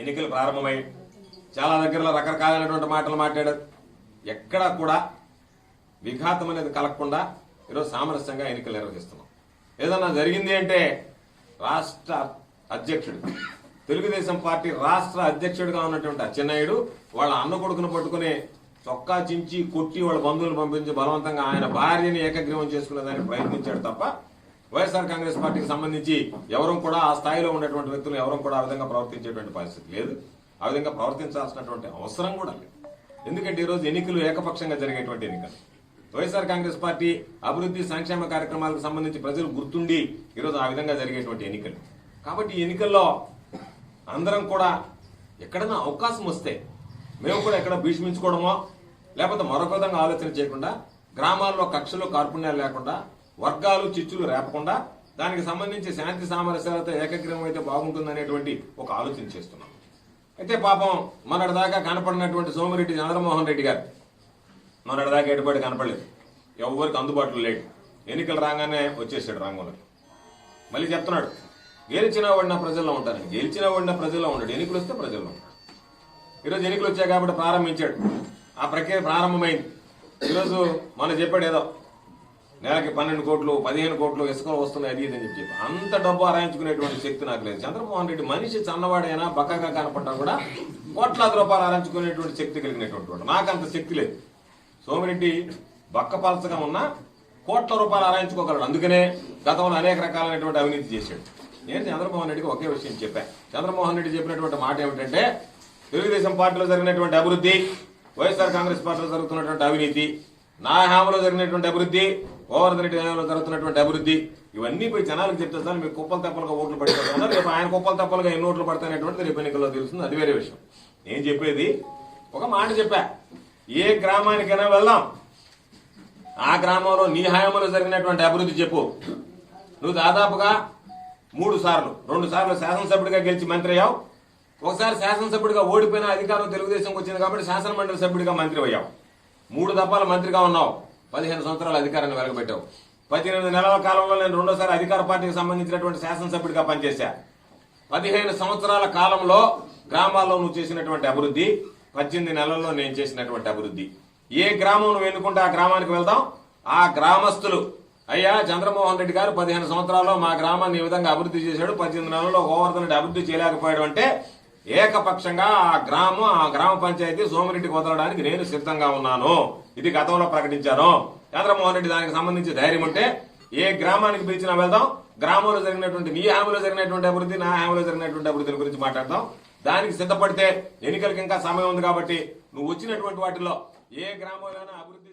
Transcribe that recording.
ఎన్నికలు ప్రారంభమై చాలా దగ్గరలో రకరకాలైనటువంటి మాటలు మాట్లాడారు ఎక్కడా కూడా విఘాతం అనేది కలగకుండా ఈరోజు సామరస్యంగా ఎన్నికలు నిర్వహిస్తున్నాం. ఏదన్నా జరిగింది అంటే రాష్ట్ర అధ్యక్షుడు తెలుగుదేశం పార్టీ రాష్ట్ర అధ్యక్షుడిగా ఉన్నటువంటి అచ్చెన్నాయుడు వాళ్ళ అన్న కొడుకును పట్టుకుని చొక్కా చించి కొట్టి వాళ్ళ బంధువులు పంపించి బలవంతంగా ఆయన భార్యని ఏకగ్రీవం చేసుకునేదానికి ప్రయత్నించాడు తప్ప వైఎస్ఆర్ కాంగ్రెస్ పార్టీకి సంబంధించి ఎవరూ కూడా ఆ స్థాయిలో ఉన్నటువంటి వ్యక్తులు ఎవరూ కూడా ఆ విధంగా ప్రవర్తించేటువంటి పరిస్థితి లేదు. ఆ విధంగా ప్రవర్తించాల్సినటువంటి అవసరం కూడా లేదు. ఎందుకంటే ఈరోజు ఎన్నికలు ఏకపక్షంగా జరిగేటువంటి ఎన్నికలు. వైఎస్ఆర్ కాంగ్రెస్ పార్టీ అభివృద్ధి సంక్షేమ కార్యక్రమాలకు సంబంధించి ప్రజలు గుర్తుండి ఈరోజు ఆ విధంగా జరిగేటువంటి ఎన్నికలు. కాబట్టి ఈ ఎన్నికల్లో అందరం కూడా ఎక్కడైనా అవకాశం వస్తే మేము కూడా ఎక్కడ భీష్మించుకోవడమో లేకపోతే మరొక విధంగా ఆలోచన చేయకుండా గ్రామాల్లో కక్షలు కార్పుణ్యాలు లేకుండా వర్గాలు చిచ్చులు రేపకుండా దానికి సంబంధించి శాంతి సామరస్యాలతో ఏకగ్రీవం అయితే బాగుంటుందనేటువంటి ఒక ఆలోచన చేస్తున్నాం. అయితే పాపం మొన్నటిదాకా కనపడినటువంటి సోమిరెడ్డి చంద్రమోహన్ రెడ్డి గారు మొన్నటిదాకా ఎటుపాటు కనపడలేదు. ఎవరికి అందుబాటులో లేడు. ఎన్నికలు రాగానే వచ్చేసాడు రంగంలోకి. మళ్ళీ చెప్తున్నాడు గెలిచిన వాడిన ప్రజల్లో ఉంటారని గెలిచిన వాడిన ప్రజల్లో ఉంటాడు ఎన్నికలు వస్తే ప్రజల్లో ఉంటాడు. ఈరోజు ఎన్నికలు వచ్చాయి కాబట్టి ప్రారంభించాడు. ఆ ప్రక్రియ ప్రారంభమైంది. ఈరోజు మనం చెప్పాడు ఏదో నెలకి పన్నెండు కోట్లు పదిహేను కోట్లు ఇసుకలు వస్తున్నాయి అది అని చెప్పి. అంత డబ్బు ఆరాయించుకునేటువంటి శక్తి నాకు లేదు. చంద్రమోహన్ రెడ్డి మనిషి చన్నవాడైనా బక్కగా కనపడ్డా కూడా కోట్లాది రూపాయలు ఆరాయించుకునేటువంటి శక్తి కలిగినటువంటి వాడు. నాకు అంత శక్తి లేదు. సోమిరెడ్డి బక్క పలసగా ఉన్నా కోట్ల రూపాయలు ఆరాయించుకోగలడు. అందుకనే గతంలో అనేక రకాలైనటువంటి అవినీతి చేశాడు. నేను చంద్రమోహన్ రెడ్డికి ఒకే విషయం చెప్పాను చంద్రమోహన్ రెడ్డి చెప్పినటువంటి మాట ఏమిటంటే తెలుగుదేశం పార్టీలో జరిగినటువంటి అభివృద్ధి వైఎస్ఆర్ కాంగ్రెస్ పార్టీలో జరుగుతున్నటువంటి అవినీతి నా హామీలో జరిగినటువంటి అభివృద్ధి గోవర్ధన్ రెడ్డి హయాంలో జరుగుతున్నటువంటి అభివృద్ధి ఇవన్నీ పోయి జనాలకు చెప్తే సార్ మీకు కుప్పలు తప్పలుగా ఓట్లు పడిపోతున్నారు రేపు ఆయన కుప్పలు తప్పలుగా ఎన్ని ఓట్లు పడతాయనేటువంటిది రేపు ఎన్నికల్లో తెలుస్తుంది. అది వేరే విషయం. నేను చెప్పేది ఒక మాట చెప్పా. ఏ గ్రామానికైనా వెళ్దాం. ఆ గ్రామంలో నీ హయాంలో జరిగినటువంటి అభివృద్ధి చెప్పు. నువ్వు దాదాపుగా మూడు సార్లు రెండు సార్లు శాసనసభ్యుడిగా గెలిచి మంత్రి అయ్యావు. ఒకసారి శాసనసభ్యుడిగా ఓడిపోయిన అధికారం తెలుగుదేశంకి వచ్చింది కాబట్టి శాసనమండలి సభ్యుడిగా మంత్రి అయ్యావు. మూడు దఫాల మంత్రిగా ఉన్నావు. పదిహేను సంవత్సరాల అధికారాన్ని వెలగబెట్టావు. పద్దెనిమిది నెలల కాలంలో నేను రెండోసారి అధికార పార్టీకి సంబంధించినటువంటి శాసనసభ్యుడిగా పనిచేశా. పదిహేను సంవత్సరాల కాలంలో గ్రామాల్లో నువ్వు చేసినటువంటి అభివృద్ధి పద్దెనిమిది నెలల్లో నేను చేసినటువంటి అభివృద్ధి. ఏ గ్రామం నువ్వు ఎన్నుకుంటే ఆ గ్రామానికి వెళ్దాం? ఆ గ్రామస్తులు అయ్యా చంద్రమోహన్ రెడ్డి గారు పదిహేను సంవత్సరాల్లో మా గ్రామాన్ని ఈ విధంగా అభివృద్ధి చేశాడు? పద్దెనిమిది నెలల్లో గోవర్ధన్ రెడ్డి అభివృద్ధి చేయలేకపోయాడు అంటే ఏకపక్షంగా ఆ గ్రామం ఆ గ్రామ పంచాయతీ సోమిరెడ్డికి వదలడానికి నేను సిద్ధంగా ఉన్నాను. ఇది గతంలో ప్రకటించాను. చంద్రమోహన్ రెడ్డి దానికి సంబంధించి ధైర్యం ఉంటే ఏ గ్రామానికి పిలిచినా వెళ్దాం. గ్రామంలో జరిగినటువంటి మీ హామీలో జరిగినటువంటి అభివృద్ధి నా హామీలో జరిగినటువంటి అభివృద్ధి గురించి మాట్లాడదాం. దానికి సిద్ధపడితే ఎన్నికలకు ఇంకా సమయం ఉంది కాబట్టి నువ్వు వచ్చినటువంటి వాటిలో ఏ గ్రామంలోనైనా అభివృద్ధి